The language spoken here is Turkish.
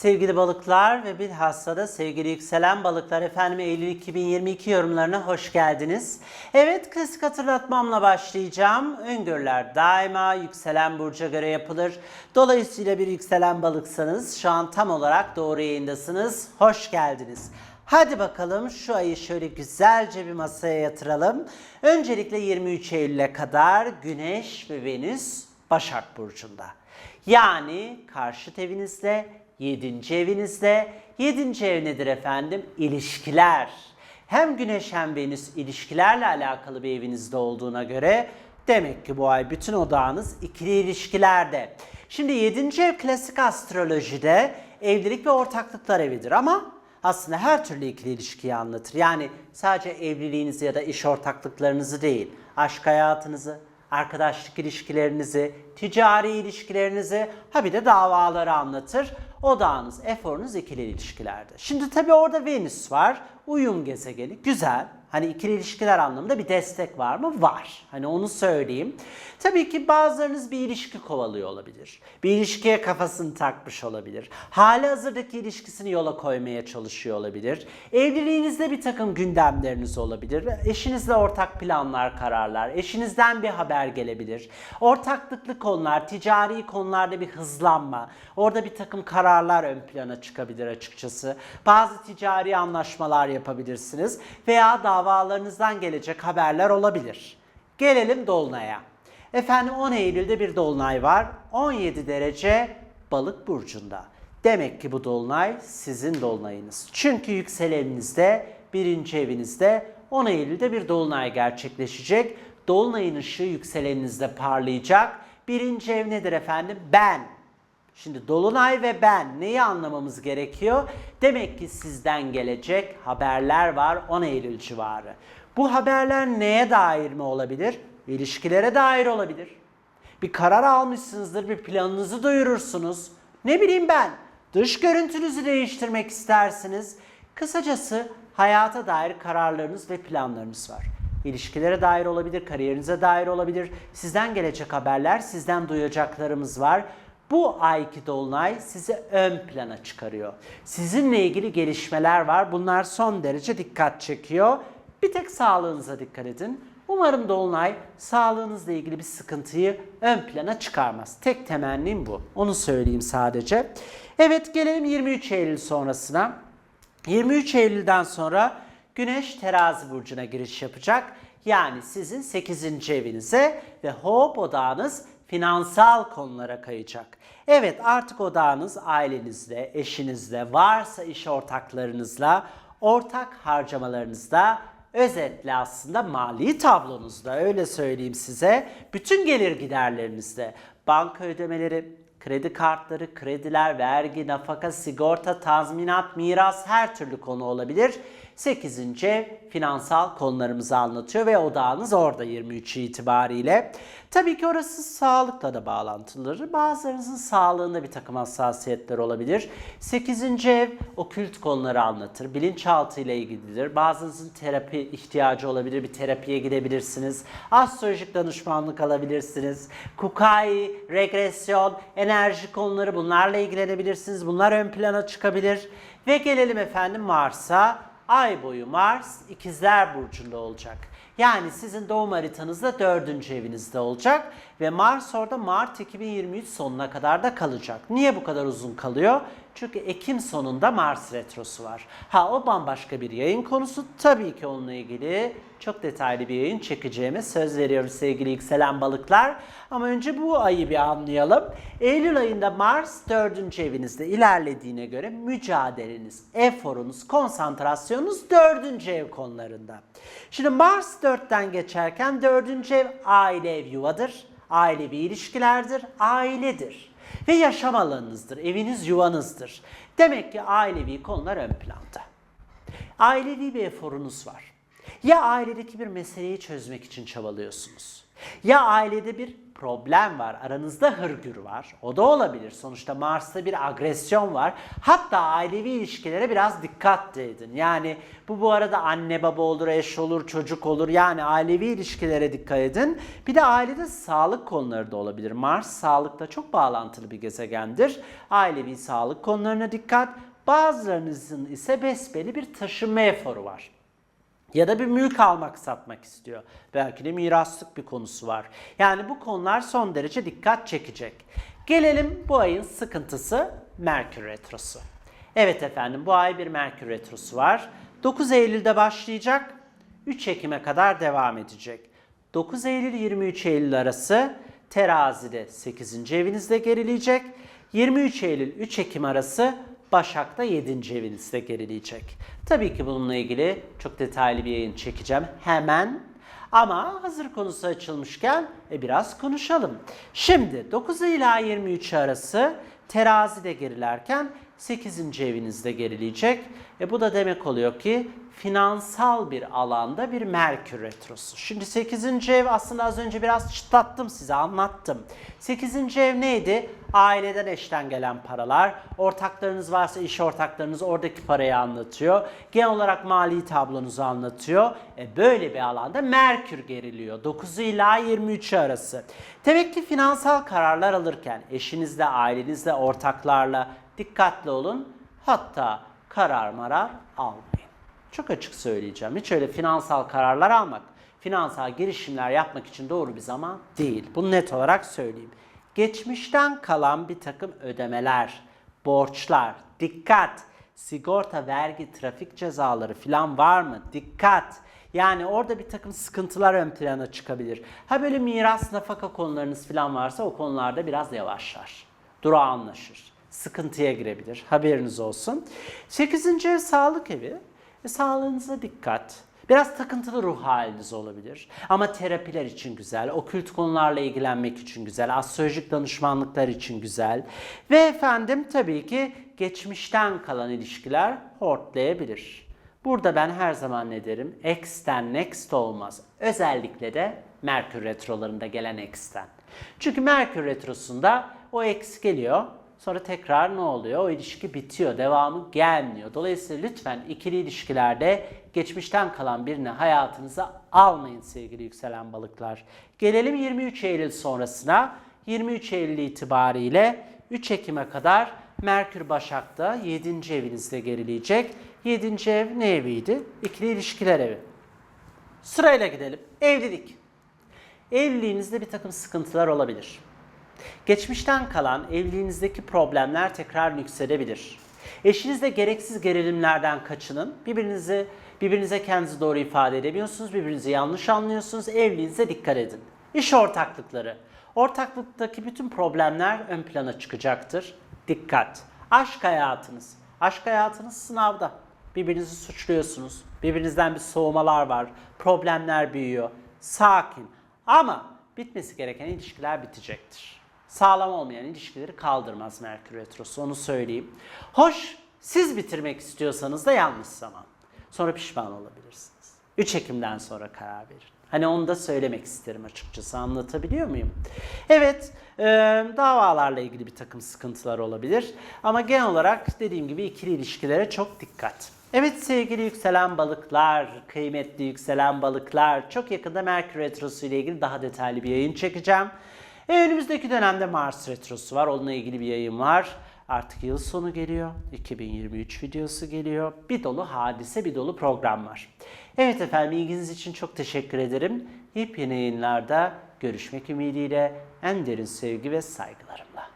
Sevgili balıklar ve bilhassa da sevgili yükselen balıklar efendim Eylül 2022 yorumlarına hoş geldiniz. Evet klasik hatırlatmamla başlayacağım. Öngörüler daima yükselen burca göre yapılır. Dolayısıyla bir yükselen balıksanız şu an tam olarak doğru yayındasınız. Hoş geldiniz. Hadi bakalım şu ayı şöyle güzelce bir masaya yatıralım. Öncelikle 23 Eylül'e kadar Güneş ve Venüs Başak Burcu'nda. Yani karşıt evinizde, 7. evinizde. 7. ev nedir efendim? İlişkiler. Hem Güneş hem Venüs ilişkilerle alakalı bir evinizde olduğuna göre demek ki bu ay bütün odağınız ikili ilişkilerde. Şimdi 7. ev klasik astrolojide evlilik ve ortaklıklar evidir ama aslında her türlü ikili ilişkiyi anlatır. Yani sadece evliliğinizi ya da iş ortaklıklarınızı değil, aşk hayatınızı, arkadaşlık ilişkilerinizi, ticari ilişkilerinizi, ha bir de davaları anlatır. Odağınız, eforunuz ikili ilişkilerde. Şimdi tabii orada Venüs var, uyum gezegeni, güzel. Hani ikili ilişkiler anlamında bir destek var mı? Var. Hani onu söyleyeyim. Tabii ki bazılarınız bir ilişki kovalıyor olabilir. Bir ilişkiye kafasını takmış olabilir. Hali hazırdaki ilişkisini yola koymaya çalışıyor olabilir. Evliliğinizde bir takım gündemleriniz olabilir. Eşinizle ortak planlar, kararlar. Eşinizden bir haber gelebilir. Ortaklıklı konular, ticari konularda bir hızlanma. Orada bir takım kararlar ön plana çıkabilir açıkçası. Bazı ticari anlaşmalar yapabilirsiniz. Veya davalarınızdan gelecek haberler olabilir. Gelelim Dolunay'a. Efendim 10 Eylül'de bir Dolunay var. 17 derece Balık burcunda. Demek ki bu dolunay sizin dolunayınız. Çünkü yükseleninizde, birinci evinizde 10 Eylül'de bir dolunay gerçekleşecek. Dolunayın ışığı yükseleninizde parlayacak. Birinci ev nedir efendim? Ben. Şimdi Dolunay ve ben neyi anlamamız gerekiyor? Demek ki sizden gelecek haberler var 10 Eylül civarı. Bu haberler neye dair mi olabilir? İlişkilere dair olabilir. Bir karar almışsınızdır, bir planınızı duyurursunuz. Ne bileyim ben, dış görüntünüzü değiştirmek istersiniz. Kısacası hayata dair kararlarınız ve planlarınız var. İlişkilere dair olabilir, kariyerinize dair olabilir. Sizden gelecek haberler, sizden duyacaklarımız var. Bu ayki dolunay sizi ön plana çıkarıyor. Sizinle ilgili gelişmeler var. Bunlar son derece dikkat çekiyor. Bir tek sağlığınıza dikkat edin. Umarım dolunay sağlığınızla ilgili bir sıkıntıyı ön plana çıkarmaz. Tek temennim bu. Onu söyleyeyim sadece. Evet gelelim 23 Eylül sonrasına. 23 Eylül'den sonra Güneş terazi burcuna giriş yapacak. Yani sizin 8. evinize ve hop odağınız finansal konulara kayacak. Evet artık odağınız ailenizle, eşinizle, varsa iş ortaklarınızla, ortak harcamalarınızda, özetle aslında mali tablonuzda öyle söyleyeyim size. Bütün gelir giderlerinizde, banka ödemeleri, kredi kartları, krediler, vergi, nafaka, sigorta, tazminat, miras her türlü konu olabilir. 8. ev finansal konularımızı anlatıyor ve odağınız orada 23 itibariyle. Tabii ki orası sağlıkla da bağlantılıdır. Bazılarınızın sağlığında bir takım hassasiyetler olabilir. 8. ev okült konuları anlatır. Bilinçaltı ile ilgilidir. Bazınızın terapi ihtiyacı olabilir. Bir terapiye gidebilirsiniz. Astrolojik danışmanlık alabilirsiniz. Kukai, regresyon, enerji konuları bunlarla ilgilenebilirsiniz. Bunlar ön plana çıkabilir. Ve gelelim efendim Mars'a. Ay boyu Mars ikizler burcunda olacak. Yani sizin doğum haritanızda dördüncü evinizde olacak ve Mars orada Mart 2023 sonuna kadar da kalacak. Niye bu kadar uzun kalıyor? Çünkü Ekim sonunda Mars retrosu var. Ha o bambaşka bir yayın konusu. Tabii ki onunla ilgili çok detaylı bir yayın çekeceğime söz veriyoruz sevgili yükselen balıklar. Ama önce bu ayı bir anlayalım. Eylül ayında Mars 4. evinizde ilerlediğine göre mücadeleniz, eforunuz, konsantrasyonunuz 4. ev konularında. Şimdi Mars 4'ten geçerken 4. ev aile ev yuvadır. Ailevi ilişkilerdir, ailedir. Ve yaşam alanınızdır, eviniz yuvanızdır. Demek ki ailevi konular ön planda. Ailevi bir eforunuz var. Ya ailedeki bir meseleyi çözmek için çabalıyorsunuz. Ya ailede bir problem var, aranızda hırgür var. O da olabilir. Sonuçta Mars'ta bir agresyon var. Hatta ailevi ilişkilere biraz dikkat edin. Yani bu bu arada anne baba olur, eş olur, çocuk olur. Yani ailevi ilişkilere dikkat edin. Bir de ailede sağlık konuları da olabilir. Mars sağlıkla çok bağlantılı bir gezegendir. Ailevi sağlık konularına dikkat. Bazılarınızın ise besbelli bir taşınma eforu var. Ya da bir mülk almak satmak istiyor. Belki de miraslık bir konusu var. Yani bu konular son derece dikkat çekecek. Gelelim bu ayın sıkıntısı Merkür Retrosu. Evet efendim bu ay bir Merkür Retrosu var. 9 Eylül'de başlayacak. 3 Ekim'e kadar devam edecek. 9 Eylül 23 Eylül arası terazide 8. evinizde gerileyecek. 23 Eylül 3 Ekim arası Başak'ta 7. evinizde gerileyecek. Tabii ki bununla ilgili çok detaylı bir yayın çekeceğim hemen. Ama hazır konusu açılmışken e, biraz konuşalım. Şimdi 9 ila 23 arası terazide gerilerken 8. evinizde gerileyecek. E, bu da demek oluyor ki finansal bir alanda bir Merkür Retrosu. Şimdi 8. ev aslında az önce biraz çıtlattım size anlattım. 8. ev neydi? Aileden eşten gelen paralar, ortaklarınız varsa iş ortaklarınız oradaki parayı anlatıyor. Genel olarak mali tablonuzu anlatıyor. E böyle bir alanda Merkür geriliyor. 9 ila 23 arası. Demek ki finansal kararlar alırken eşinizle, ailenizle, ortaklarla dikkatli olun. Hatta karar marar almayın. Çok açık söyleyeceğim. Hiç öyle finansal kararlar almak, finansal girişimler yapmak için doğru bir zaman değil. Bunu net olarak söyleyeyim. Geçmişten kalan bir takım ödemeler, borçlar, dikkat, sigorta, vergi, trafik cezaları falan var mı? Dikkat. Yani orada bir takım sıkıntılar ön plana çıkabilir. Ha böyle miras, nafaka konularınız falan varsa o konularda biraz yavaşlar. Durağanlaşır. Sıkıntıya girebilir. Haberiniz olsun. 8. ev sağlık evi. E, sağlığınıza dikkat. Biraz takıntılı ruh haliniz olabilir. Ama terapiler için güzel, okült konularla ilgilenmek için güzel, astrolojik danışmanlıklar için güzel. Ve efendim tabii ki geçmişten kalan ilişkiler hortlayabilir. Burada ben her zaman ne derim? X'ten next olmaz. Özellikle de Merkür retrolarında gelen X'ten. Çünkü Merkür retrosunda o X geliyor, Sonra tekrar ne oluyor? O ilişki bitiyor, devamı gelmiyor. Dolayısıyla lütfen ikili ilişkilerde geçmişten kalan birini hayatınıza almayın sevgili yükselen balıklar. Gelelim 23 Eylül sonrasına. 23 Eylül itibariyle 3 Ekim'e kadar Merkür Başak'ta 7. evinizde gerileyecek. 7. ev ne eviydi? İkili ilişkiler evi. Sırayla gidelim. Evlilik. Evliliğinizde bir takım sıkıntılar olabilir. Geçmişten kalan evliliğinizdeki problemler tekrar yükselebilir. Eşinizle gereksiz gerilimlerden kaçının. Birbirinizi birbirinize kendinizi doğru ifade edemiyorsunuz. Birbirinizi yanlış anlıyorsunuz. Evliliğinize dikkat edin. İş ortaklıkları. Ortaklıktaki bütün problemler ön plana çıkacaktır. Dikkat. Aşk hayatınız. Aşk hayatınız sınavda. Birbirinizi suçluyorsunuz. Birbirinizden bir soğumalar var. Problemler büyüyor. Sakin. Ama bitmesi gereken ilişkiler bitecektir sağlam olmayan ilişkileri kaldırmaz Merkür Retrosu onu söyleyeyim. Hoş siz bitirmek istiyorsanız da yanlış zaman. Sonra pişman olabilirsiniz. 3 Ekim'den sonra karar verin. Hani onu da söylemek isterim açıkçası anlatabiliyor muyum? Evet e, davalarla ilgili bir takım sıkıntılar olabilir. Ama genel olarak dediğim gibi ikili ilişkilere çok dikkat. Evet sevgili yükselen balıklar, kıymetli yükselen balıklar çok yakında Merkür Retrosu ile ilgili daha detaylı bir yayın çekeceğim. E, önümüzdeki dönemde Mars Retrosu var. Onunla ilgili bir yayın var. Artık yıl sonu geliyor. 2023 videosu geliyor. Bir dolu hadise, bir dolu program var. Evet efendim ilginiz için çok teşekkür ederim. Yepyeni yayınlarda görüşmek ümidiyle en derin sevgi ve saygılarımla.